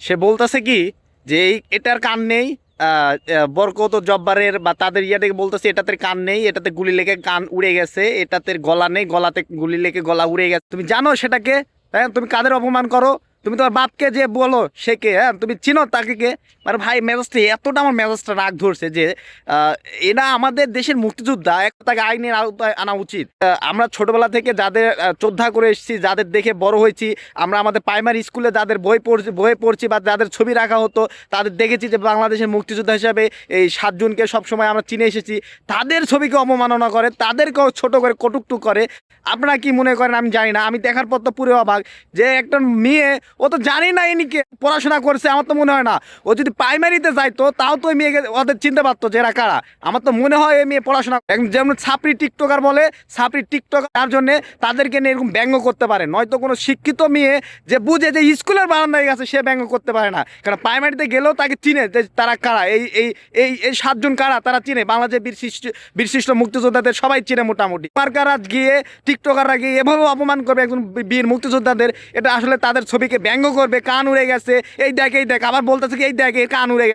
সে বলতেছে কি, যে এই এটার কান নেই বরকত জব্বারের বা তাদের ইয়াতে বলতেছে, এটাতে কান নেই, এটাতে গুলি লেগে কান উড়ে গেছে, এটাতে গলা নেই, গলাতে গুলি লেগে গলা উড়ে গেছে। তুমি জানো সেটাকে? তুমি কাদের অপমান করো? তুমি তোমার বাপকে যে বলো, সে কে? হ্যাঁ তুমি চিনো তাকে কে? মানে ভাই, মেজাজটা এতটা আমার মেজাজটা রাগ ধরছে যে এটা আমাদের দেশের মুক্তিযোদ্ধা, এক তাকে আইনের আওতায় আনা উচিত। আমরা ছোটবেলা থেকে যাদের শ্রদ্ধা করে এসেছি, যাদের দেখে বড় হয়েছি, আমরা আমাদের প্রাইমারি স্কুলে যাদের বই পড়ছি বইয়ে পড়ছি বা যাদের ছবি রাখা হতো, তাদের দেখেছি যে বাংলাদেশের মুক্তিযোদ্ধা হিসাবে এই সাতজনকে সবসময় আমরা চিনে এসেছি। তাদের ছবিকে অবমাননা করে, তাদেরকেও ছোট করে কটুকটু করে। আপনারা কি মনে করেন? আমি জানি না। আমি দেখার পর তো পুরো অবাক যে একটা মেয়ে ও তো জানি না এনিকে পড়াশোনা করছে, আমার তো মনে হয় না। ও যদি প্রাইমারিতে যাইতো, তাও তো মেয়েকে, ওদের চিনতে পারতো যে এরা কারা। আমার তো মনে হয় এই মেয়ে পড়াশোনা যেমন ছাপড়ি টিকটকার বলে, ছাপড়ি টিকটক তার জন্য তাদেরকে নিয়ে এরকম ব্যঙ্গ করতে পারে। নয়তো কোনো শিক্ষিত মেয়ে যে বুঝে যে স্কুলের বারান্দায় গেছে, সে ব্যঙ্গ করতে পারে না। কারণ প্রাইমারিতে গেলেও তাকে চিনে যে তারা কারা। এই এই এই এই সাতজন কারা, তারা চিনে। বাংলাদেশের বীরশিষ্ট বীরশিষ্ট মুক্তিযোদ্ধাদের সবাই চিনে মোটামুটি। মার্কারা গিয়ে, টিকটকাররা গিয়ে এভাবে অপমান করবে একজন বীর মুক্তিযোদ্ধাদের। এটা আসলে তাদের ছবিকে ব্যঙ্গ করবে, কান উড়ে গেছে। এই দেখ এই দেখ, আবার বলতেছে কি, এই দেখ কান উড়ে